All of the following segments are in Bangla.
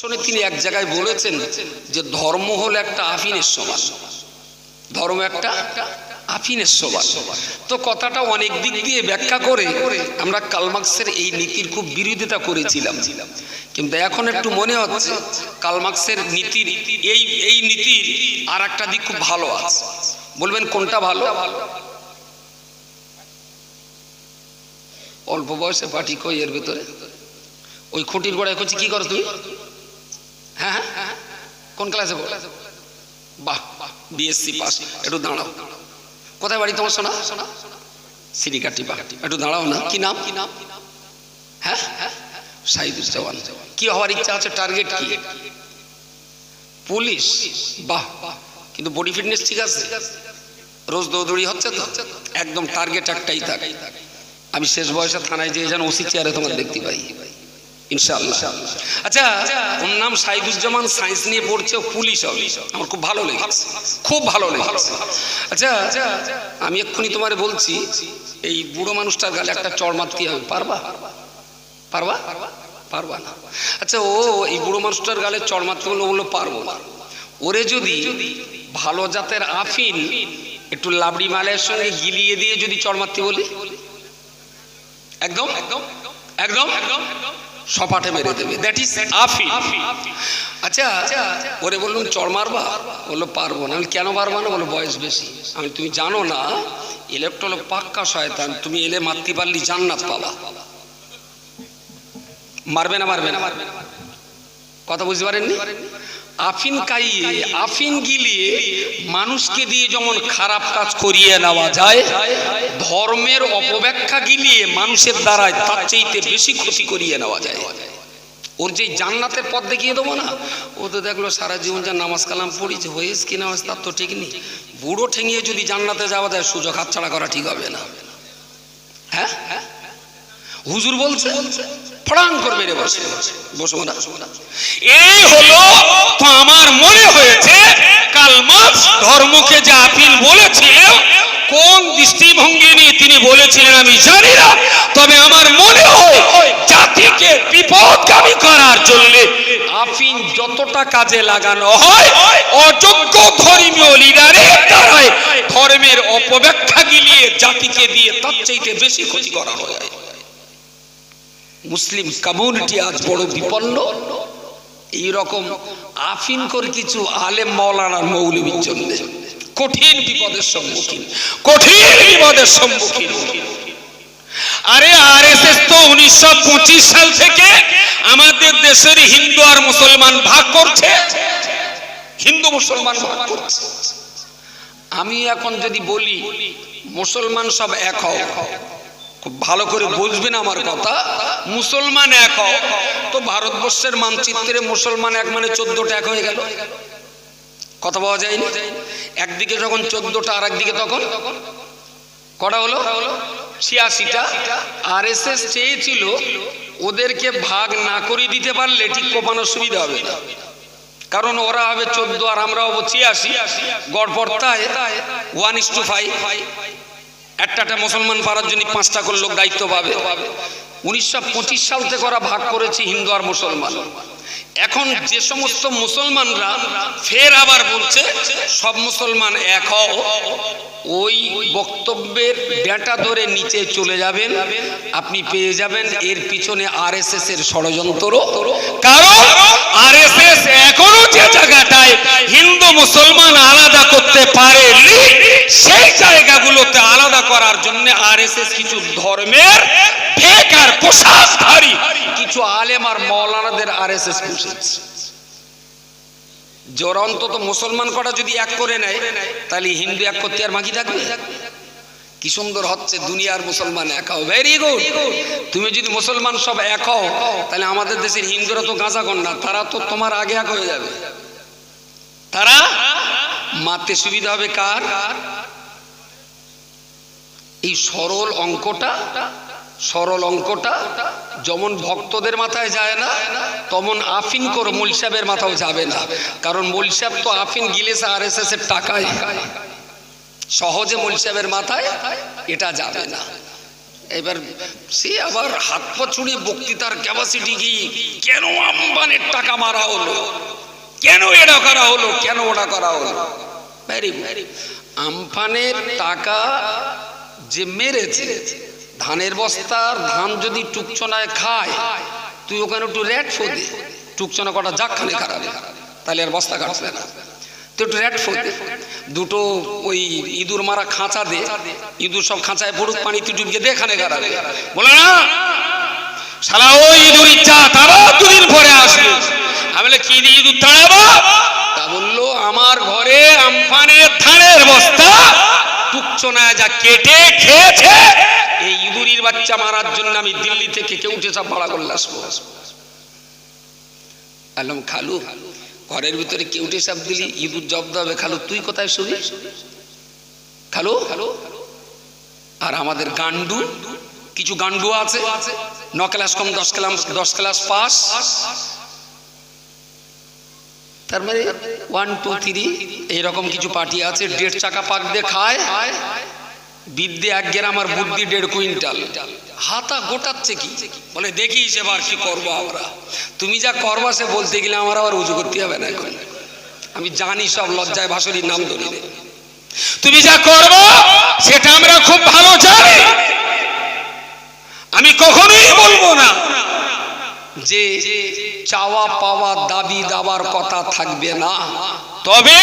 শুনে, তিনি এক জায়গায় বলেছেন যে ধর্ম হলো একটা আফিনের সমান। ধর্ম একটা আফিনের সমান। তো কথাটা অনেক দিক দিয়ে ব্যাখ্যা করে আমরা কালমার্ক্সের এই নীতির খুব বিরোধিতা করেছিলাম। কিন্তু এখন একটু মনে হচ্ছে কালমার্ক্সের নীতির এই এই নীতির আর একটা দিক খুব ভালো আছে। বলবেন কোনটা ভালো? অল্প বয়সে পার্টি কই এর ভেতরে? ওই খুঁটির গোড়ায় করছি কি করো তুমি? হ্যাঁ হ্যাঁ কোন ক্লাসে পড়ো? বাহ বিএসসি পাস একটু দাঁড়াও। কোথায় বাড়ি তোমার শোনা সিরিকাটি বাহ। একটু দাঁড়াও না। কি নাম? কি নাম হ্যাঁ। সাইদুল জওয়ান। কি হওয়ার ইচ্ছা আছে? টার্গেট কি? পুলিশ। বাহ কিন্তু বডি ফিটনেস ঠিক আছে? রোজ দৌড়ি হচ্ছে তো? একদম টার্গেট একটাই থাকে। আমি শেষ বয়সে থানায় যেয়ে যেন ওসি চেয়ারে তোমার দেখতে পাই। ইনশাআল্লাহ। আচ্ছা ওর নাম সাইদুজ্জামান সায়েন্স নিয়ে পড়ছে পুলিশ আমার খুব ভালো খুব ভালো আচ্ছা আমি এক্ষুনি তোমারে বলছি, এই বুড়ো মানুষটার গালে একটা পারবা? পারবা? পারবা না। আচ্ছা ও এই বুড়ো মানুষটার গালে চড় বলল পারব না। ওরে যদি ভালো জাতের আফিন একটু লাবড়ি মালের সঙ্গে গিলিয়ে দিয়ে যদি চড় বলি? একদম একদম? একদম? একদম? সপাটে মেরে দেবে। দ্যাট ইজ আফি আচ্ছা ওরে বললাম, চড় মারবা? বলল, পারব না। আমি, কেন পারব না? বলো বয়স বেশি। আমি, তুমি জানো না ইলেকট্রল পাক্কা শয়তান, তুমি এলে মারতে পারলি জান্নাত পাবা। মারবে না মারবে না। কথা বুঝতে পারেননি? আফিন কাইয়ে, আফিন গিলিয়ে মানুষকে দিয়ে যেমন খারাপ কাজ করিয়ে নেওয়া যায়, ধর্মের অপব্যাখ্যা গিলিয়ে মানুষের দ্বারায় তার চাইতে বেশি ক্ষতি করিয়ে নেওয়া যায়। ওর যে জান্নাতের পথ দেখিয়ে দেবো না, ও তো দেখল সারা জীবন যা নামাজ কালাম পড়িছে হয়েস কি নামাজ তার তো ঠিক নেই। বুড়ো ঠেঙিয়ে যদি জান্নাতে যাওয়া যায়, সুযোগ হাতছাড়া করা ঠিক হবে না। হ্যাঁ হ্যাঁ? হুজুর বলছে ফড়াং করবে রে বসে। বসো না। এই হলো তো আমার মনে হয়েছে কাল মার্কস ধর্মকে যে আপিল বলেছিলেন, কোন দৃষ্টিভঙ্গি নিয়ে তিনি বলেছিলেন আমি জানি না, তবে আমার মনে হয় জাতিকে বিপদগামী করার জন্য আফিন যতটা কাজে লাগানো হয়, অযোগ্য ধর্মীয় লিডারের দ্বারাই ধর্মের অপব্যাখ্যা গিলিয়ে জাতিকে দিয়ে তার চাইতে বেশি ক্ষতি করা হয়। মুসলিম কমিউনিটি আজ বড় বিপন্ন। এইরকম আফিন করে কিছু আলেম মৌলানার মৌলবীর জন্য। কঠিন বিপদের সম্মুখীন। কঠিন বিপদের সম্মুখীন। আরে আরএসএস তো উনিশশো পঁচিশ সাল থেকে আমাদের দেশের হিন্দু আর মুসলমান ভাগ করছে। হিন্দু মুসলমান ভাগ করছে। আমি এখন যদি বলি, মুসলমান সব এক হও। ভালো করে বুঝবেন আমার কথা। মুসলমান এক তো ভারতবর্ষের মানচিত্রে মুসলমান এক মানে চোদ্দটা এক হয়ে গেল। কথা পাওয়া যায়নি? একদিকে যখন চোদ্দটা আর একদিকে তখন? কটা হলো? ছিয়াশিটা। আর এস এস চেয়েছিল ওদেরকে ভাগ না করে দিতে পারলে ঠিক কোপানোর সুবিধা হবে না। কারণ ওরা হবে চোদ্দ আর আমরা হব ছিয়াশি। গড়পড়তায় ওয়ান ইস টু ফাইভ একটা মুসলমান পাড়ার জন্য পাঁচটা করে লোক দায়িত্ব পাবে। উনিশশো সাল থেকে ওরা ভাগ করেছে হিন্দু আর মুসলমান। এখন যে সমস্ত মুসলমানরা ফের আবার বলছে, সব মুসলমান এক হও। ওই বক্তব্যের ব্যাটা ধরে নিচে চলে যাবেন। আপনি পেয়ে যাবেন এর পিছনে আর এস এর ষড়যন্ত্র কারণ আরএসএস এখনও যে জায়গাটায় হিন্দু, মুসলমান আলাদা করতে পারেনি, সেই জায়গাগুলোতে আলাদা করার জন্য আরএসএস কিছু ধর্মের ফেক আর পোশাকধারী কিছু আলেম আর মৌলানাদের আর এস এস জোর অন্তত মুসলমান কটা যদি এক করে নেয়, তাহলে হিন্দু এক করতে আর বাকি থাকবে? কি সুন্দর হচ্ছে, দুনিয়ার মুসলমান এক হও। ভেরি গুড তুমি যদি মুসলমান সব এক হও, তাহলে আমাদের দেশের হিন্দুরা তো গাঁজা না, তারা তো তোমার আগে এক হয়ে যাবে। তারা? মারতে সুবিধা হবে কার? এই সরল অঙ্কটা সরল অঙ্কটা যেমন ভক্তদের মাথায় যায় না, তেমন আফিন করে মুলসাবের মাথাও যাবে না। কারণ মুলসাব তো আফিন গিলেছে আর এস এস এর টাকায়। সহজে মুলসাবের মাথায় এটা যাবে না। এবার সে আবার হাত পা ছুঁড়ে বক্তৃতার ক্যাপাসিটি কি? কেন আম্বানের টাকা মারা হলো? কেন এটা করা হলো? কেন ওটা করা হলো? ভেরি ভেরি আমফানের টাকা যে মেরেছে ধানের বস্তার ধান যদি টুকচনায় খায়, তুই ওখানে একটু রেট ফোদে টুকচনা কটা যাক খানে খারাপ তাহলে আর বস্তা কাটবে না। তো একটু রেট ফোদে দুটো ওই ইঁদুর মারা খাঁচা দে। ইঁদুর সব খাঁচায় পড়ুক, পানি তুই ডুবকে দে খানে খারাপ বলে না, শালা ওই ইঁদুর ইচ্ছা তারা দুদিন পরে আসবে। আমি বলে, কি দিয়ে ইঁদুর তাড়াবো? তা বলল, আমার ঘরে আমফানের ধানের বস্তা যা কেটে খেয়েছে, এই বাচ্চা মারার জন্য আমি দিল্লি থেকে কেউ সব ভাড়া করলে আসব। আলম খালু, ঘরের ভিতরে কেউটে সাপ দিলি ইঁদুর জব্দ হবে খালু, তুই কোথায় শুবি? খালু? খালু আর আমাদের গান্ডু কিছু গান্ডু আছে, ন ক্লাস কম, দশ ক্লাস দশ ক্লাস পাস। তার মানে ওয়ান টু থ্রি এইরকম কিছু পার্টি আছে, দেড় চাকা পাক দিয়ে খায়। বিদ্যে এক আর বুদ্ধি দেড় কুইন্টাল। হাতা গোটাচ্ছে কি? বলে, দেখিস এবার কি করব আমরা। তুমি যা করবা সে বলতে গেলে আমার আবার উজু করতে হবে না এখন। আমি জানি সব লজ্জায় ভাসুরির নাম ধরিলে তুমি যা করব, সেটা আমরা খুব ভালো জানি। আমি কখনোই বলব না যে চাওয়া পাওয়া দাবি দাবার কথা থাকবে না। তবে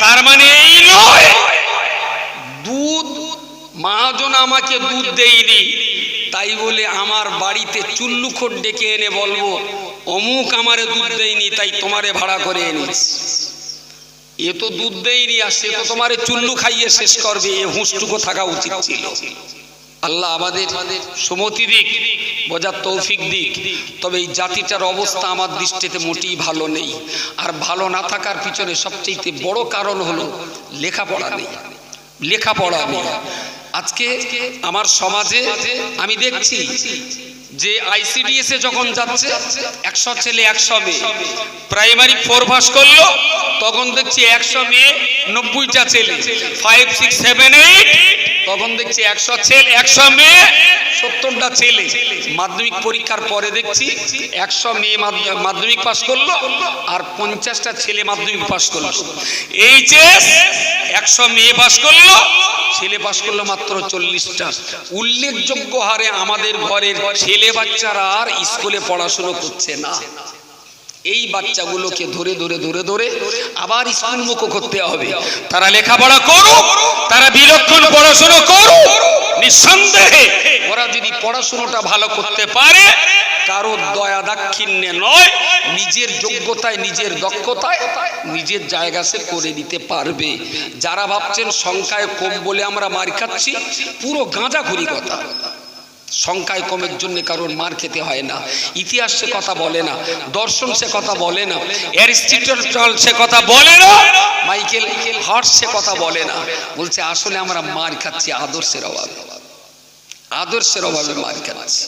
তার মানে এই নয়। দুধ মহাজন আমাকে দুধ দেয়নি। তাই বলে আমার বাড়িতে চুল্লুখোর ডেকে এনে বলব অমুক আমারে দুধ দেয়নি তাই তোমারে ভাড়া করে এনেছি। এ তো দুধ দেয়নি আর সে তো তোমারে চুল্লু খাইয়ে শেষ করবে এ হুঁসটুকু থাকা উচিত ছিল। আল্লাহ আমাদের সুমতি দিক। বোঝার তৌফিক দিক। তবে এই জাতিটার অবস্থা আমার দৃষ্টিতে মোটেই ভালো নেই। আর ভালো না থাকার পিছনে সবচেয়ে বড় কারণ হলো লেখাপড়া নেই। লেখাপড়া নেই। আজকে আমার সমাজে আমি দেখছি যে আইসিডিএস এ যখন যাচ্ছে একশো ছেলে একশো মেয়ে। প্রাইমারি ফোর পাস করল তখন দেখছি একশো মেয়ে নব্বইটা ছেলে। ফাইভ সিক্স সেভেন এইট তখন দেখছি একশো ছেলে একশো মেয়ে সত্তরটা ছেলে। মাধ্যমিক পরীক্ষার পরে দেখছি একশো মেয়ে মাধ্যমিক পাস করল আর পঞ্চাশটা ছেলে মাধ্যমিক পাস করল। এইচএস একশো মেয়ে পাস করল ছেলে পাস করল মাত্র চল্লিশটা। উল্লেখযোগ্য হারে আমাদের ঘরের ছেলে বাচ্চারা আর স্কুলে পড়াশুনো করছে না। এই বাচ্চাগুলোকে ধরে ধরে ধরে ধরে আবার স্কুল মুখ করতে হবে। তারা লেখাপড়া করুক, তারা বিলক্ষণ পড়াশুনো করুক, নিঃসন্দেহে ওরা যদি পড়াশুনোটা ভালো করতে পারে কারও দয়া দাক্ষিণ্যে নয়, নিজের যোগ্যতায়, নিজের দক্ষতায় নিজের জায়গা সে করে নিতে পারবে। যারা ভাবছেন সংখ্যায় কম বলে আমরা মার খাচ্ছি, পুরো গাঁজাখুরি কথা। সংখ্যায় কমের জন্য কারোর মার খেতে হয় না। ইতিহাস সে কথা বলে না, দর্শন সে কথা বলে না, অ্যারিস্টিটল সে কথা বলে না, মাইকেল হর্স সে কথা বলে না। বলছে, আসলে আমরা মার খাচ্ছি, আদর্শের অভাবে। আদর্শের অভাবে মার খাচ্ছি।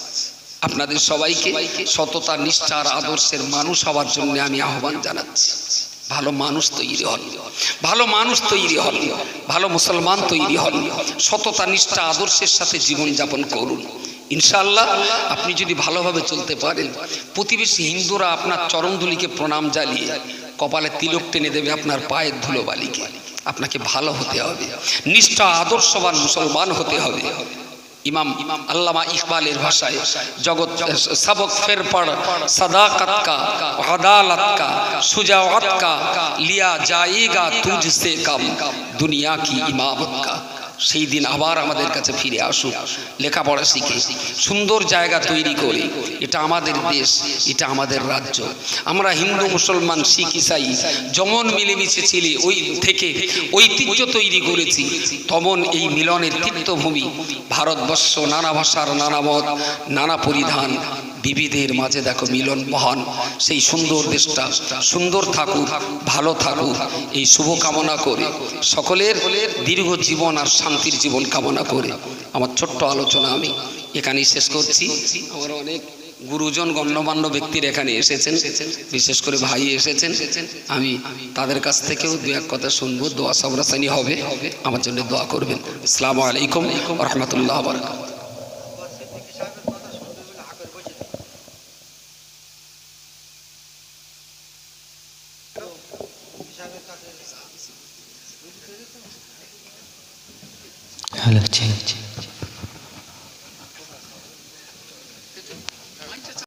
আপনাদের সবাইকে সততা নিষ্ঠার আদর্শের মানুষ হওয়ার জন্য আমি আহ্বান জানাচ্ছি। ভালো মানুষ তৈরি হন। ভালো মানুষ তৈরি হন। ভালো মুসলমান তৈরি হন। সততা, নিষ্ঠা, আদর্শের সাথে জীবন যাপন করুন। ইনশাল্লাহ আপনি যদি ভালোভাবে চলতে পারেন, প্রতিবেশী হিন্দুরা আপনার চরণধুলিকে প্রণাম জ্বালিয়ে কপালে তিলক টেনে দেবে আপনার পায়ের ধুলো বালিকে। আপনাকে ভালো হতে হবে, নিষ্ঠা, আদর্শবান মুসলমান হতে হবে। ইমাম আল্লামা ইকবালের ভাষায়, জগৎ, সবক ফের পড় সদাকত কা আদালত কা লিয়া যায়েগা তুঝসে কম, দুনিয়া কি ইমামত কা সেই দিন আবার আমাদের কাছে ফিরে আসুক, লেখাপড়া শিখে, সুন্দর জায়গা তৈরি করে। এটা আমাদের দেশ, এটা আমাদের রাজ্য। আমরা হিন্দু, মুসলমান, শিখ, ইসাই যেমন মিলেমিশে ছিলে ওই থেকে ঐতিহ্য তৈরি করেছি, তমন এই মিলনের তীর্থভূমি ভারতবর্ষ, নানা ভাষার নানা মত, নানা পরিধান বিবিধের মাঝে দেখো মিলন মহান। সেই সুন্দর দেশটা, সুন্দর থাকুক ভালো থাকুক এই শুভ কামনা করে সকলের দীর্ঘ জীবন আর শান্তির জীবন কামনা করে। আমার ছোট্ট আলোচনা আমি এখানেই শেষ করছি। আমার অনেক গুরুজন, গণ্যমান্য ব্যক্তির এখানে এসেছেন, বিশেষ করে ভাই এসেছেন। আমি তাদের কাছ থেকেও দু এক কথা শুনব, দোয়া সবরাসানি হবে। আমার জন্য দোয়া করবেন। আসসালামু আলাইকুম রহমতুল্লাহ বারকাত